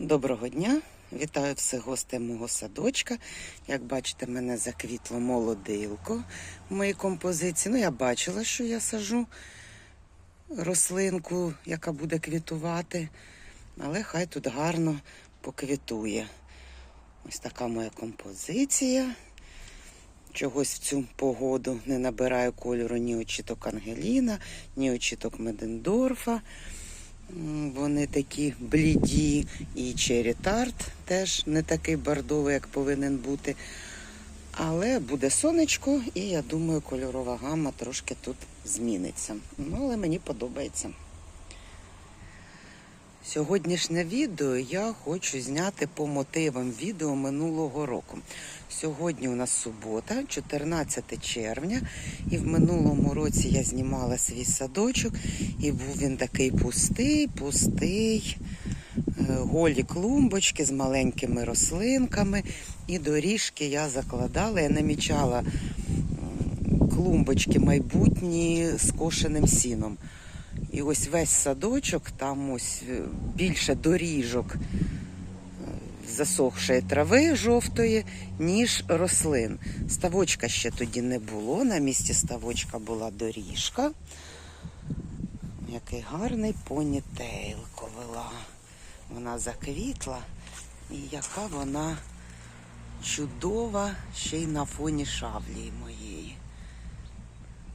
Доброго дня! Вітаю всіх гостей мого садочка. Як бачите, мене заквітло молодилко в моїй композиції. Ну, я бачила, що я сажу рослинку, яка буде квітувати, але хай тут гарно поквітує. Ось така моя композиція. Чогось в цю погоду не набираю кольору ні очіток Ангеліна, ні очіток Медендорфа. Вони такі бліді, і Черрі Тарт теж не такий бордовий, як повинен бути. Але буде сонечко, і я думаю, кольорова гама трошки тут зміниться. Ну, але мені подобається. Сьогоднішнє відео я хочу зняти по мотивам відео минулого року. Сьогодні у нас субота, 14 червня, і в минулому році я знімала свій садочок, і був він такий пустий, пустий, е, голі клумбочки з маленькими рослинками. І доріжки я закладала, я намічала клумбочки майбутні з кошеним сіном. І ось весь садочок, там ось е, більше доріжок е, засохшої трави жовтої, ніж рослин. Ставочка ще тоді не було. На місці ставочка була доріжка. Який гарний понітейлко вела. Вона заквітла, і яка вона чудова ще й на фоні шаблі моєї.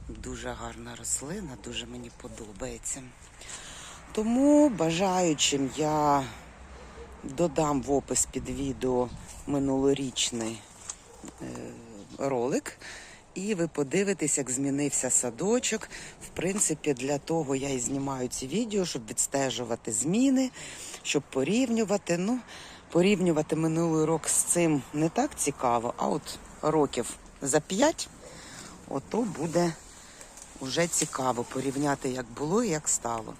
Дуже гарна рослина, дуже мені подобається. Тому бажаючим я додам в опис під відео минулорічний е, ролик. І ви подивитесь, як змінився садочок. В принципі, для того я і знімаю ці відео, щоб відстежувати зміни, щоб порівнювати. Ну, порівнювати минулий рок з цим не так цікаво, а от років за п'ять, ото буде вже цікаво порівняти, як було і як стало.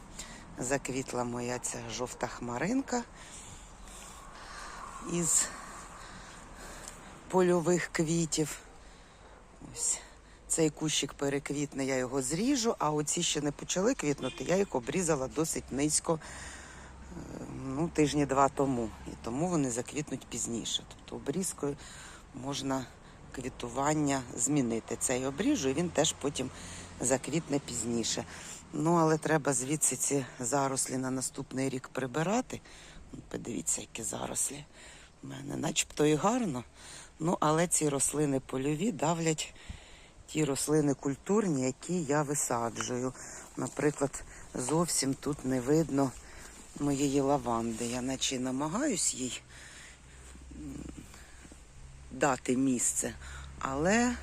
Заквітла моя ця жовта хмаринка із польових квітів. Ось цей кущик переквітне, я його зріжу, а оці ще не почали квітнути, я їх обрізала досить низько е, ну, тижні два тому. І тому вони заквітнуть пізніше. Тобто обрізкою можна квітування змінити. Цей обріжу, і він теж потім заквітне пізніше. Ну, але треба звідси ці зарослі на наступний рік прибирати. Ну, Подивіться, які зарослі. У мене начебто і гарно. Ну, але ці рослини польові давлять ті рослини культурні, які я висаджую. Наприклад, зовсім тут не видно моєї лаванди. Я наче намагаюсь їй дати місце, але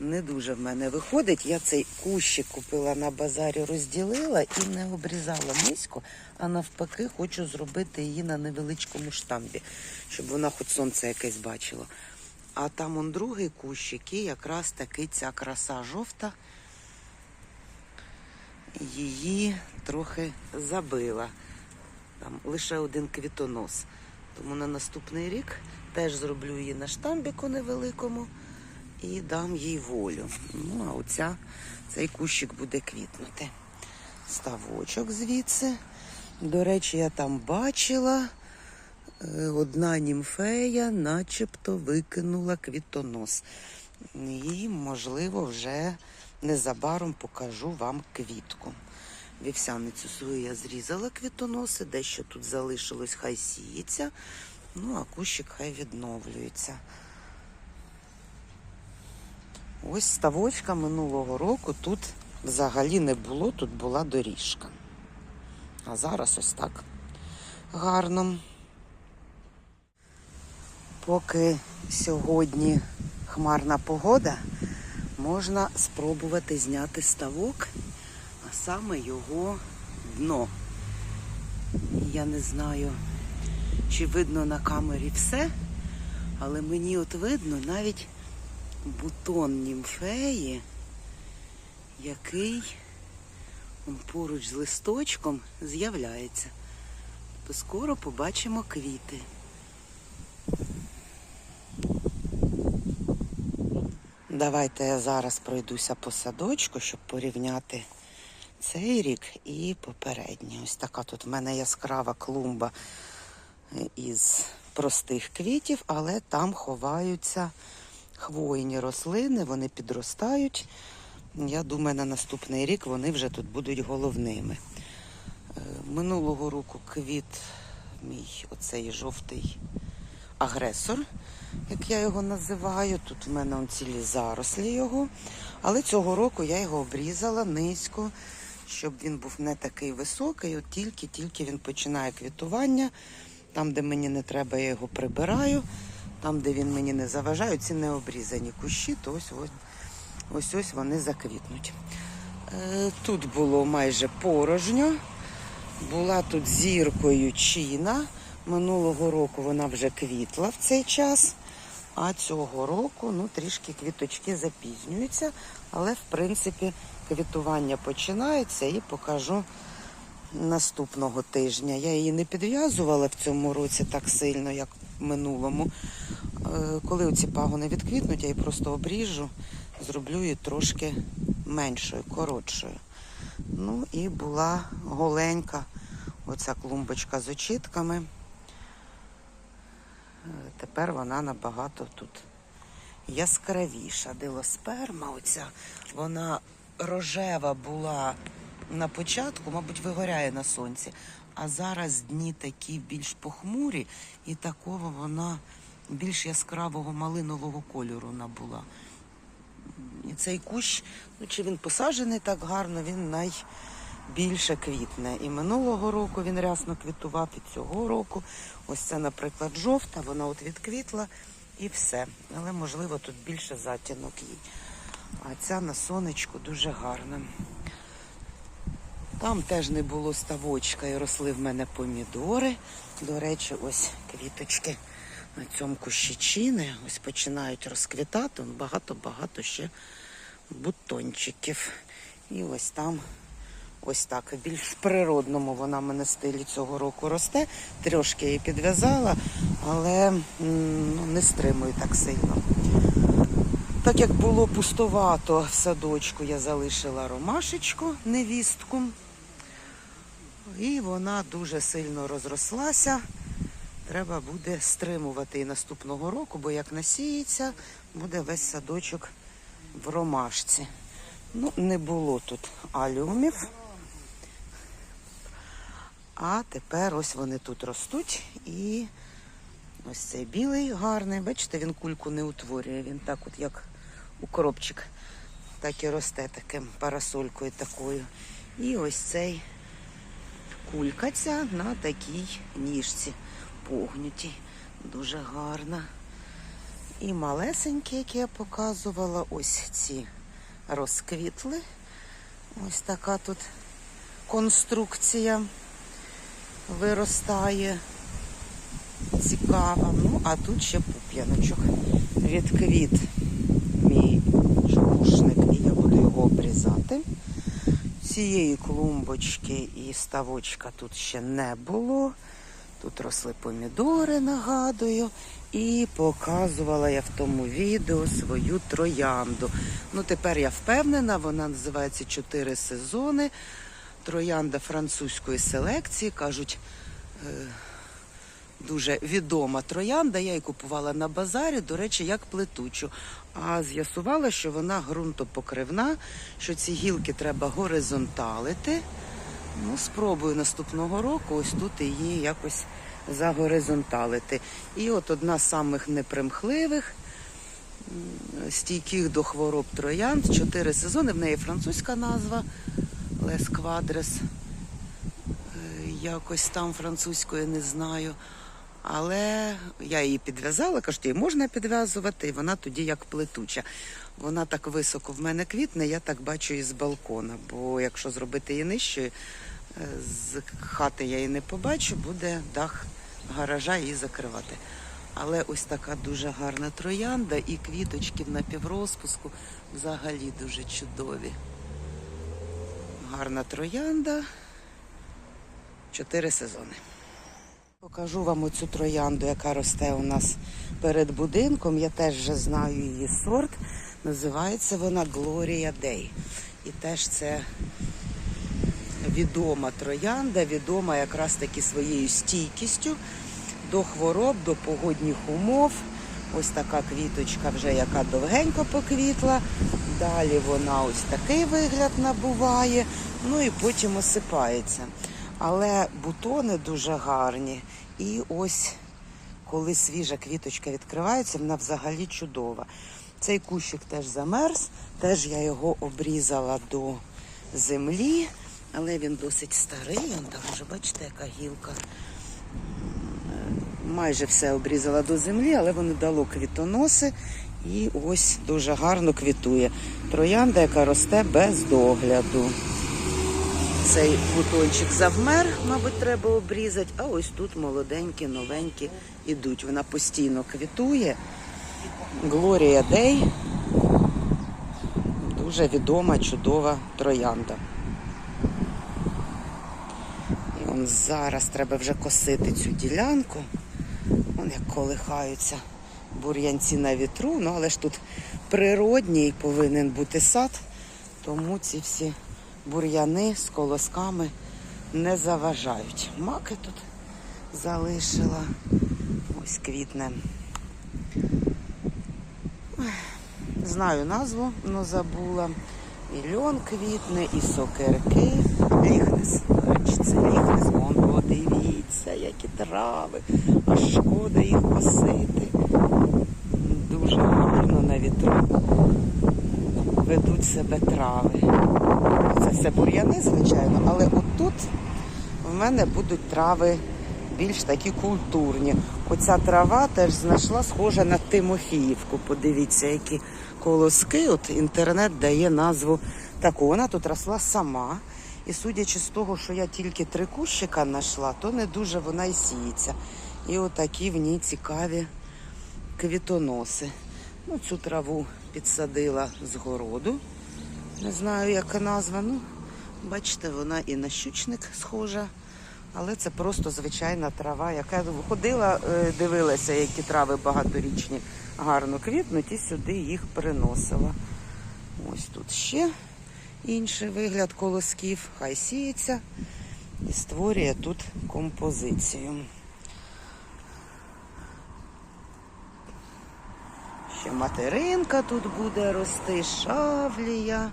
не дуже в мене виходить. Я цей кущик купила на базарі, розділила і не обрізала низько, а навпаки, хочу зробити її на невеличкому штамбі, щоб вона хоч сонце якесь бачила. А там он другий кущик, і якраз таки ця краса жовта її трохи забила. Там лише один квітонос. Тому на наступний рік теж зроблю її на штамбіку невеликому і дам їй волю. Ну, а оця, цей кущик буде квітнути. Ставочок звідси. До речі, я там бачила. е, Одна німфея начебто викинула квітонос. І, можливо, вже незабаром покажу вам квітку. Вівсяницю свою я зрізала квітоноси, дещо тут залишилось, хай сіється. Ну, а кущик хай відновлюється. Ось ставочка минулого року тут взагалі не було, тут була доріжка. А зараз ось так гарно. Поки сьогодні хмарна погода, можна спробувати зняти ставок, а саме його дно. Я не знаю, чи видно на камері все, але мені от видно навіть бутон німфеї, який поруч з листочком з'являється. То скоро побачимо квіти. Давайте я зараз пройдуся по садочку, щоб порівняти цей рік і попередній. Ось така тут в мене яскрава клумба із простих квітів, але там ховаються хвойні рослини, вони підростають. Я думаю, на наступний рік вони вже тут будуть головними. Е, Минулого року квіт мій оцей жовтий агресор, як я його називаю. Тут в мене он цілі зарослі його. Але цього року я його обрізала низько, щоб він був не такий високий. От тільки-тільки він починає квітування. Там, де мені не треба, я його прибираю. Там, де він мені не заважає, ці не обрізані кущі, то ось ось ось, ось вони заквітнуть. Е, Тут було майже порожньо. Була тут зіркою чіна. Минулого року вона вже квітла в цей час. А цього року ну, трішки квіточки запізнюються, але в принципі квітування починається і покажу наступного тижня. Я її не підв'язувала в цьому році так сильно, як минулому. Е, Коли оці пагони відквітнуть, я її просто обріжу, зроблю її трошки меншою, коротшою. Ну і була голенька оця клумбочка з очітками. Е, Тепер вона набагато тут яскравіша. Дилосперма оця, вона рожева була на початку, мабуть, вигоряє на сонці. А зараз дні такі більш похмурі, і такого вона більш яскравого малинового кольору набула. І цей кущ, ну чи він посаджений так гарно, він найбільше квітне. І минулого року він рясно квітував, і цього року. Ось це, наприклад, жовта, вона от відквітла і все. Але, можливо, тут більше затінок їй. А ця на сонечку дуже гарна. Там теж не було ставочка і росли в мене помідори. До речі, ось квіточки на цьому кущичини. Ось починають розквітати. Багато-багато ще бутончиків. І ось там ось так. Більш в природному вона в мене стилі цього року росте. Трошки її підв'язала, але ну, не стримую так сильно. Так як було пустовато в садочку, я залишила ромашечку, невістку. І вона дуже сильно розрослася. Треба буде стримувати і наступного року, бо як насіється, буде весь садочок в ромашці. Ну, не було тут алюмів. А тепер ось вони тут ростуть і ось цей білий гарний. Бачите, він кульку не утворює. Він так, от як укропчик, так і росте таким парасолькою такою. І ось цей кулька ця на такій ніжці погнутій. Дуже гарна. І малесенькі, які я показувала, ось ці розквітли. Ось така тут конструкція виростає. Цікава. Ну, а тут ще пуп'яночок. Відквіт мій чорушник, і я буду його обрізати. Цієї клумбочки і ставочка тут ще не було. Тут росли помідори, нагадую, і показувала я в тому відео свою троянду. Ну, тепер я впевнена, вона називається Чотири сезони. Троянда французької селекції. Кажуть, е, дуже відома троянда. Я її купувала на базарі, до речі, як плетучу. А з'ясувала, що вона ґрунтопокривна, що ці гілки треба горизонталити. Ну, спробую наступного року ось тут її якось загоризонталити. І от одна з самих непримхливих, стійких до хвороб троянд, чотири сезони. В неї французька назва Лес Квадрес. Е, Якось там французької не знаю. Але я її підв'язала, кажуть, її можна підв'язувати, і вона тоді як плетуча. Вона так високо в мене квітне, я так бачу і з балкона. Бо якщо зробити її нижчою, е, з хати я її не побачу, буде дах гаража її закривати. Але ось така дуже гарна троянда і квіточки в напіврозпуску взагалі дуже чудові. Гарна троянда. Чотири сезони. Покажу вам оцю троянду, яка росте у нас перед будинком. Я теж вже знаю її сорт. Називається вона Gloria Day. І теж це відома троянда, відома якраз таки своєю стійкістю. до хвороб, до погодних умов. Ось така квіточка вже яка довгенько поквітла. Далі вона ось такий вигляд набуває, ну і потім осипається. Але бутони дуже гарні. І ось коли свіжа квіточка відкривається, вона взагалі чудова. Цей кущик теж замерз, теж я його обрізала до землі, але він досить старий. Он там вже бачите, яка гілка. Майже все обрізала до землі, але воно дало квітоноси і ось дуже гарно квітує. Троянда, яка росте без догляду. Цей бутончик завмер, мабуть, треба обрізати, а ось тут молоденькі, новенькі ідуть. Вона постійно квітує. Глорія Дей. Дуже відома, чудова троянда. І он зараз треба вже косити цю ділянку. Вон як колихаються бур'янці на вітру. Ну, але ж тут природній повинен бути сад, тому ці всі бур'яни з колосками не заважають. Маки тут залишила. Ось квітне. Знаю назву, але забула. І льон квітне, і сокирки. Ліхнес. До це ліхнес. Вон подивіться, які трави. Аж шкода їх косити. Дуже гарно на вітру ведуть себе трави. Це все бур'яни, звичайно, але отут в мене будуть трави більш такі культурні. Оця трава теж знайшла схожа на Тимофіївку. Подивіться, які колоски. От інтернет дає назву таку. Вона тут росла сама. І судячи з того, що я тільки три кущика знайшла, то не дуже вона і сіється. І отакі в ній цікаві квітоноси. Ну, цю траву підсадила з городу. Не знаю, яка назва. Ну, бачите, вона і на щучник схожа. Але це просто звичайна трава, яка ходила, е, дивилася, які трави багаторічні гарно квітнуть, і сюди їх приносила. Ось тут ще інший вигляд колосків. Хай сіється і створює тут композицію. Ще материнка тут буде рости, шавлія.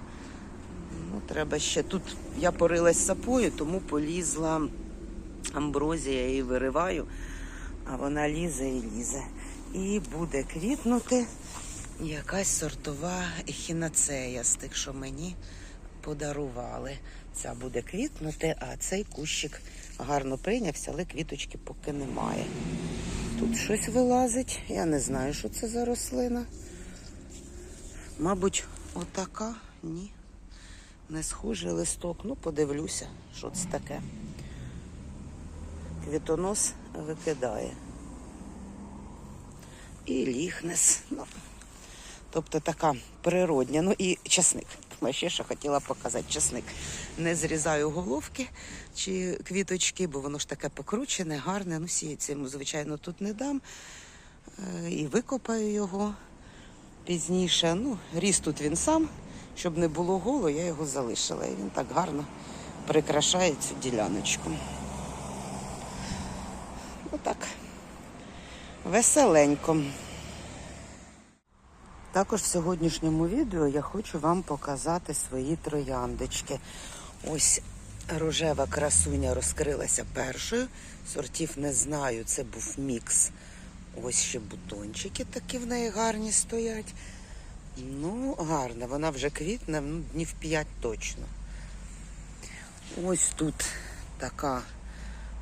Треба ще тут. Я порилась сапою, тому полізла амброзія, її вириваю, а вона лізе і лізе. І буде квітнути якась сортова ехінацея з тих, що мені подарували. Ця буде квітнути, а цей кущик гарно прийнявся, але квіточки поки немає. Тут щось вилазить. Я не знаю, що це за рослина. Мабуть, отака? Ні. Не схожий листок. Ну, подивлюся, що це таке. Квітонос викидає. І ліхнес. Ну, тобто така природня. Ну і часник. Ще що хотіла показати часник. Не зрізаю головки чи квіточки, бо воно ж таке покручене, гарне. Ну, сіється йому, звичайно, тут не дам. Е, І викопаю його пізніше. Ну, ріс тут він сам, щоб не було голо, я його залишила. І він так гарно прикрашає цю діляночку. Отак. Веселенько. Також в сьогоднішньому відео я хочу вам показати свої трояндочки. Ось рожева красуня розкрилася першою. Сортів не знаю, це був мікс. Ось ще бутончики такі в неї гарні стоять. Ну, гарна, вона вже квітне, ну, днів 5 точно. Ось тут така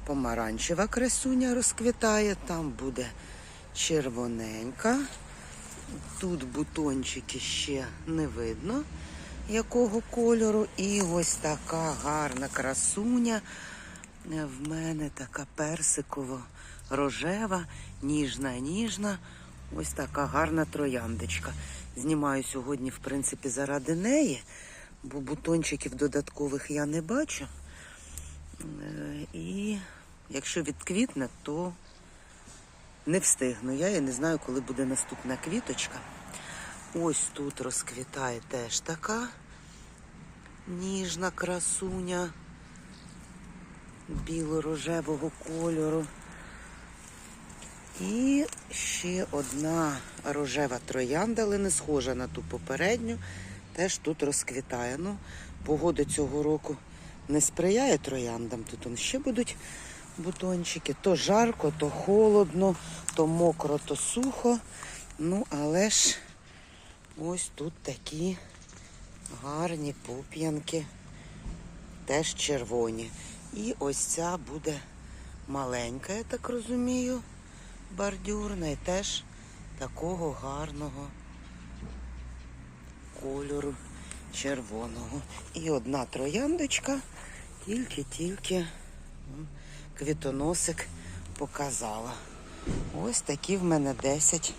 помаранчева красуня розквітає, там буде червоненька. Тут бутончики ще не видно, якого кольору. І ось така гарна красуня. В мене така персиково-рожева, ніжна, ніжна. Ось така гарна трояндочка. Знімаю сьогодні, в принципі, заради неї, бо бутончиків додаткових я не бачу. Е, І якщо відквітне, то не встигну. Я і не знаю, коли буде наступна квіточка. Ось тут розквітає теж така ніжна красуня біло-рожевого кольору. І ще одна рожева троянда, але не схожа на ту попередню. Теж тут розквітає. Ну, погода цього року не сприяє трояндам. Тут он ще будуть бутончики. То жарко, то холодно, то мокро, то сухо. Ну, але ж ось тут такі гарні пуп'янки, теж червоні. І ось ця буде маленька, я так розумію, бордюрна і теж такого гарного кольору червоного. І одна трояндочка, тільки-тільки квітоносик показала. Ось такі в мене 10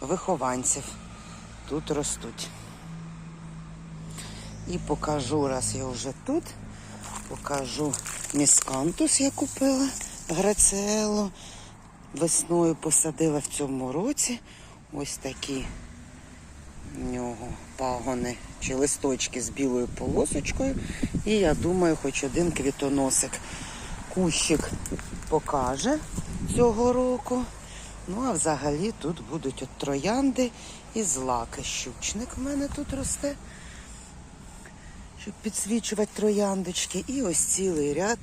вихованців тут ростуть. І покажу, раз я вже тут, покажу міскантус я купила, грацело. Весною посадила в цьому році. Ось такі в нього пагони чи листочки з білою полосочкою. І я думаю, хоч один квітоносик кущик покаже цього року. Ну, а взагалі тут будуть от троянди і злаки. Щучник в мене тут росте, щоб підсвічувати трояндочки. І ось цілий ряд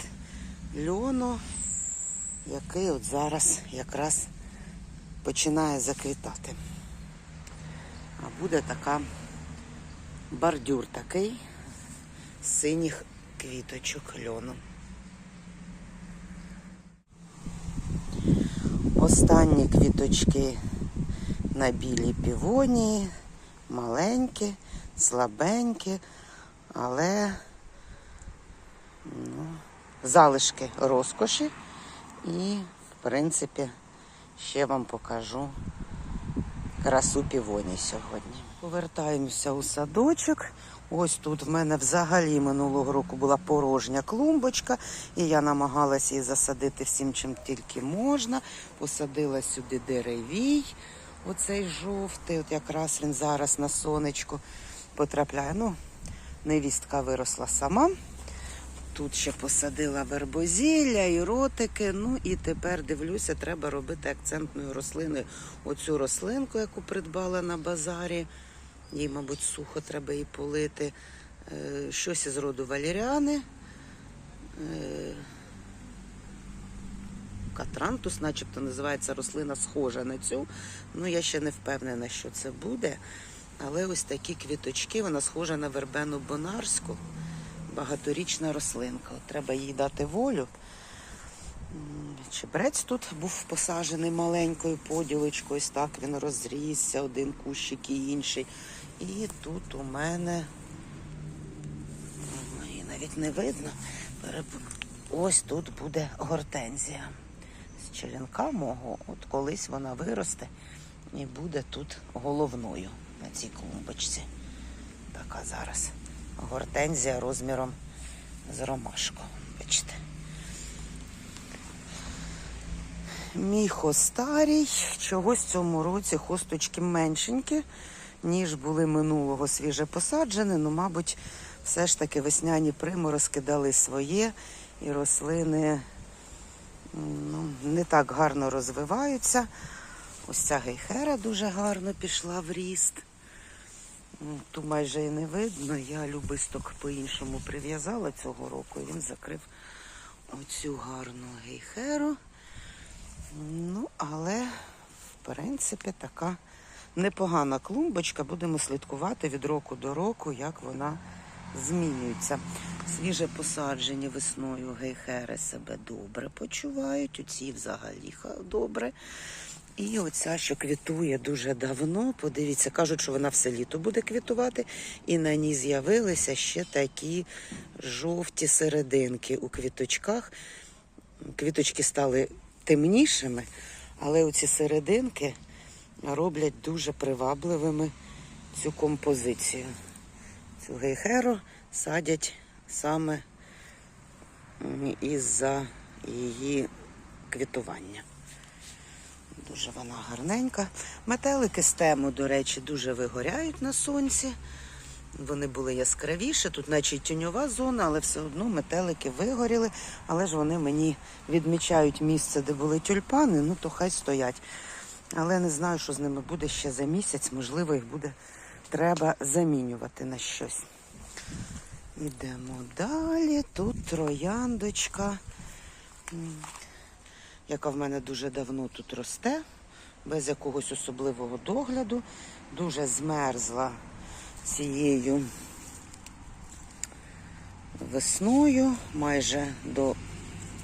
льону, який от зараз якраз починає заквітати. А буде така бордюр такий з синіх квіточок льону. Останні квіточки на білій півонії, маленькі, слабенькі, але ну, залишки розкоші. І, в принципі, ще вам покажу красу півоні сьогодні. Повертаємося у садочок. Ось тут в мене взагалі минулого року була порожня клумбочка, і я намагалася її засадити всім, чим тільки можна. Посадила сюди деревій, оцей жовтий, от якраз він зараз на сонечку потрапляє. Ну, невістка виросла сама. Тут ще посадила вербозілля і ротики. Ну і тепер дивлюся, треба робити акцентною рослиною оцю рослинку, яку придбала на базарі. Їй, мабуть, сухо треба її полити. Е, Щось із роду валеріани. Е, Катрантус, начебто, називається рослина схожа на цю. Ну, я ще не впевнена, що це буде. Але ось такі квіточки, вона схожа на вербену бонарську багаторічна рослинка. От треба їй дати волю. Чебрець тут був посаджений маленькою поділочкою, ось так він розрісся, один кущик і інший. І тут у мене її навіть не видно. Ось тут буде гортензія. З черенка мого, от колись вона виросте і буде тут головною на цій клумбочці. Така зараз гортензія розміром з ромашку. Бачите. Мій хостарій. Чогось в цьому році хосточки меншенькі, ніж були минулого свіже посаджені. Ну, мабуть, все ж таки весняні приморозки дали своє, і рослини ну, не так гарно розвиваються. Ось ця гейхера дуже гарно пішла в ріст. Ну, Ту майже і не видно. Я любисток по-іншому прив'язала цього року. і Він закрив оцю гарну гейхеру. Ну, але, в принципі, така непогана клумбочка. Будемо слідкувати від року до року, як вона змінюється. Свіже посаджені весною гейхери себе добре почувають. Оці взагалі добре. І оця, що квітує дуже давно, подивіться, кажуть, що вона все літо буде квітувати, і на ній з'явилися ще такі жовті серединки у квіточках. Квіточки стали темнішими, але оці серединки роблять дуже привабливими цю композицію. Цю гейхеру садять саме із-за її квітування. Дуже вона гарненька. Метелики з тему, до речі, дуже вигоряють на сонці. Вони були яскравіші, тут наче й тіньова зона, але все одно метелики вигоріли. Але ж вони мені відмічають місце, де були тюльпани, ну то хай стоять. Але не знаю, що з ними буде ще за місяць. Можливо, їх буде треба замінювати на щось. Ідемо далі. Тут трояндочка, яка в мене дуже давно тут росте, без якогось особливого догляду. Дуже змерзла цією весною, майже до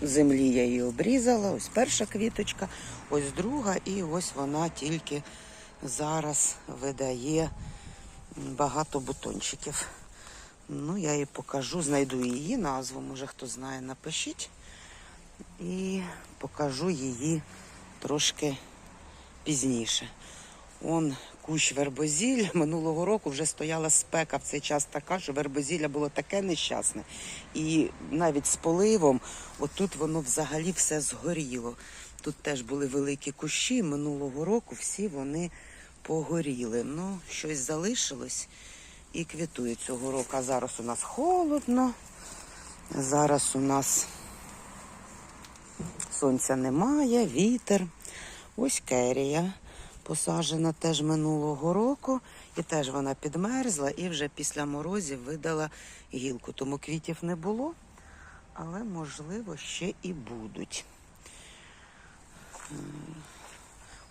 землі я її обрізала. Ось перша квіточка, ось друга, і ось вона тільки зараз видає багато бутончиків. Ну, я їй покажу, знайду її назву, може хто знає, напишіть. І покажу її трошки пізніше. Он кущ вербозілля. Минулого року вже стояла спека в цей час така, що вербозілля було таке нещасне. І навіть з поливом, отут воно взагалі все згоріло. Тут теж були великі кущі. Минулого року всі вони погоріли. Ну, щось залишилось і квітує цього року. А зараз у нас холодно. Зараз у нас сонця немає, вітер. Ось керія посаджена теж минулого року, і теж вона підмерзла і вже після морозів видала гілку. Тому квітів не було, але можливо ще і будуть.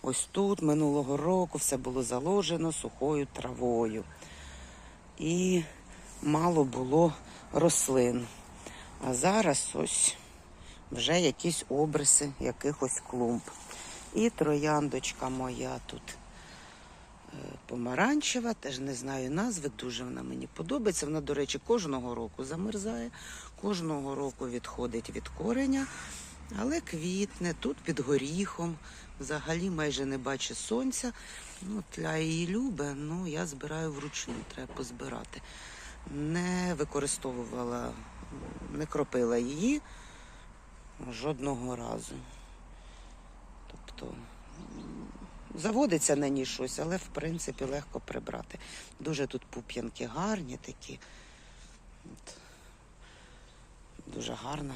Ось тут минулого року все було заложено сухою травою. І мало було рослин. А зараз ось вже якісь обриси якихось клумб. І трояндочка моя тут е, помаранчева, теж не знаю назви, дуже вона мені подобається. Вона, до речі, кожного року замерзає, кожного року відходить від кореня, але квітне тут під горіхом. Взагалі майже не бачить сонця. Ну, тля її любе, ну я збираю вручну, треба позбирати. Не використовувала, не кропила її жодного разу. Тобто заводиться на ній щось, але в принципі легко прибрати. Дуже тут пуп'янки гарні такі. От. Дуже гарна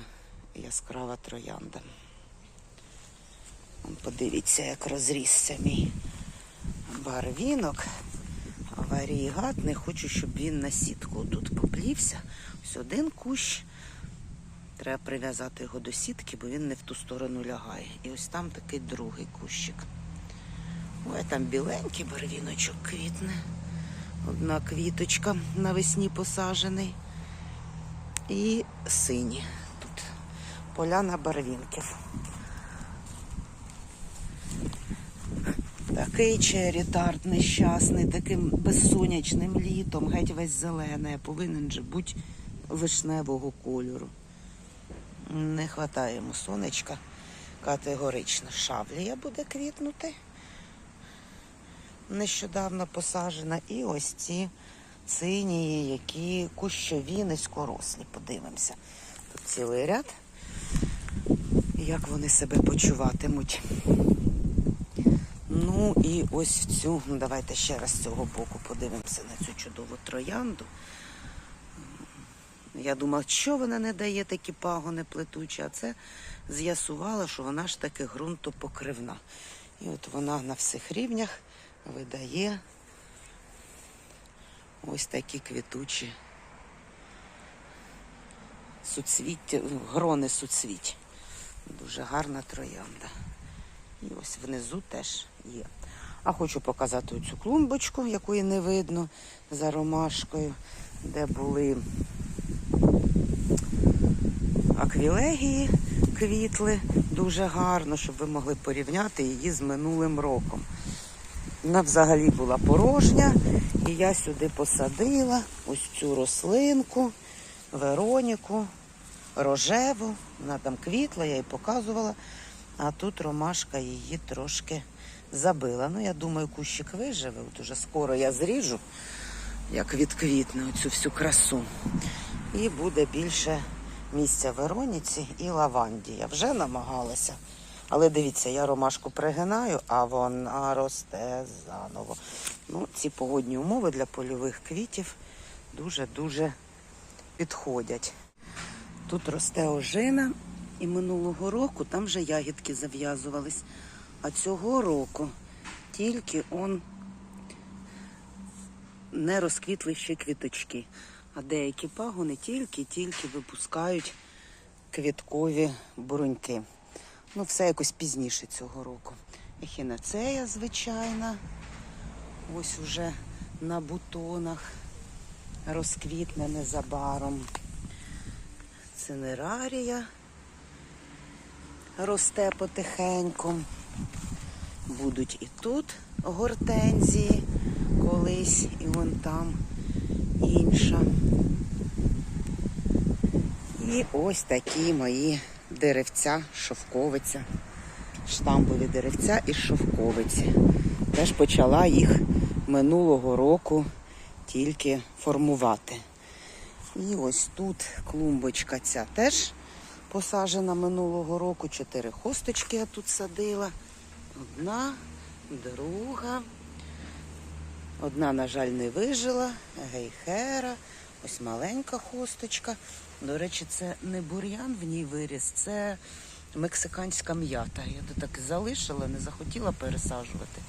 яскрава троянда. Подивіться, як розрісся мій барвінок. Варігат. Не хочу, щоб він на сітку тут поплівся. Ось один кущ. Треба прив'язати його до сітки, бо він не в ту сторону лягає. І ось там такий другий кущик. Ой, там біленький барвіночок квітне. Одна квіточка навесні посаджений. І сині. Тут поляна барвінків. Такий черітард нещасний, таким безсонячним літом, геть весь зелений, повинен же бути вишневого кольору. Не вистачає йому сонечка категорично. Шавлія буде квітнути. Нещодавно посаджена. І ось ці цинії, які кущові низькорослі. Подивимося. Тут цілий ряд. Як вони себе почуватимуть. Ну і ось в цю, давайте ще раз з цього боку подивимося на цю чудову троянду. Я думала, що вона не дає такі пагони плетучі, а це з'ясувала, що вона ж таки ґрунтопокривна. І от вона на всіх рівнях видає ось такі квітучі суцвіття, грони суцвіть. Дуже гарна троянда. І ось внизу теж є. А хочу показати оцю клумбочку, якої не видно за ромашкою, де були аквілегії квітли дуже гарно, щоб ви могли порівняти її з минулим роком. Вона взагалі була порожня, і я сюди посадила ось цю рослинку, Вероніку, рожеву. Вона там квітла, я їй показувала. А тут ромашка її трошки забила. Ну, я думаю, кущик виживе. От уже скоро я зріжу, як відквітне оцю всю красу. І буде більше місця Вероніці і лаванді. Я вже намагалася. Але дивіться, я ромашку пригинаю, а вона росте заново. Ну, ці погодні умови для польових квітів дуже-дуже підходять. Тут росте ожина, і минулого року там вже ягідки зав'язувались. А цього року тільки он не розквітли ще квіточки. А деякі пагони тільки-тільки випускають квіткові буруньки. Ну, все якось пізніше цього року. Ехінацея, звичайна. Ось уже на бутонах розквітне незабаром. Цинерарія росте потихеньку. Будуть і тут гортензії колись, і вон там інша. І ось такі мої деревця, шовковиця, штамбові деревця із шовковиці. Теж почала їх минулого року тільки формувати. І ось тут клумбочка ця теж посаджена минулого року. Чотири хосточки я тут садила. Одна, друга. Одна, на жаль, не вижила. Гейхера. Ось маленька хосточка. До речі, це не бур'ян в ній виріс, це мексиканська м'ята. Я тут так залишила, не захотіла пересаджувати.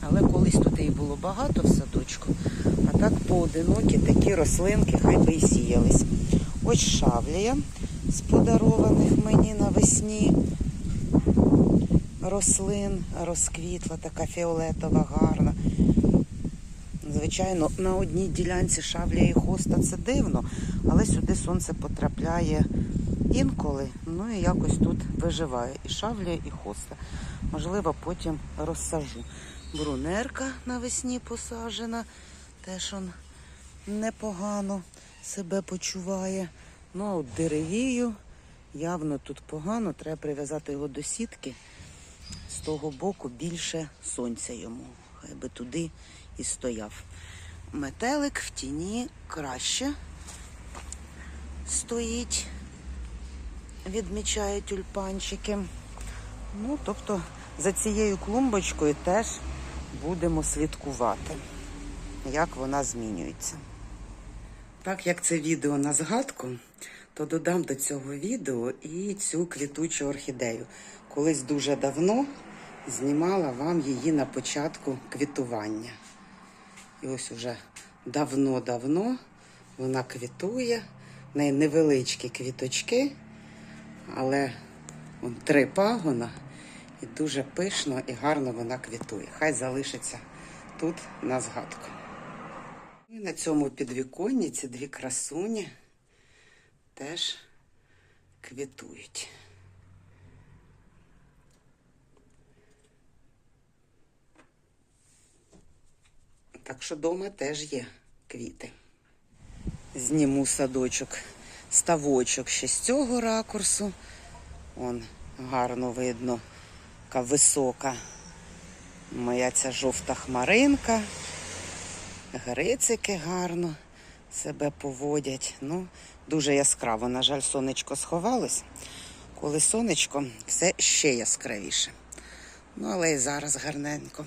Але колись тут її було багато в садочку. А так поодинокі такі рослинки хай би і сіялись. Ось шавлія з подарованих мені навесні рослин розквітла, така фіолетова, гарна. Звичайно, на одній ділянці шавлія і хоста це дивно, але сюди сонце потрапляє інколи, ну і якось тут виживає і шавлія, і хоста. Можливо, потім розсажу. Брунерка навесні посаджена, теж он непогано себе почуває. Ну, а от деревію явно тут погано, треба прив'язати його до сітки. З того боку більше сонця йому. Хай би туди і стояв. Метелик в тіні краще стоїть, відмічає тюльпанчики. Ну, тобто за цією клумбочкою теж будемо слідкувати, як вона змінюється. Так як це відео на згадку, то додам до цього відео і цю квітучу орхідею. Колись дуже давно знімала вам її на початку квітування. І ось уже давно-давно вона квітує. В неї невеличкі квіточки, але вон, три пагона, і дуже пишно і гарно вона квітує. Хай залишиться тут на згадку. І на цьому підвіконні ці дві красуні теж квітують. Так що вдома теж є квіти. Зніму садочок, ставочок ще з цього ракурсу. Он гарно видно, яка висока моя ця жовта хмаринка. Грицики гарно себе поводять. Ну, дуже яскраво. На жаль, сонечко сховалось. Коли сонечко, все ще яскравіше. Ну, але і зараз гарненько.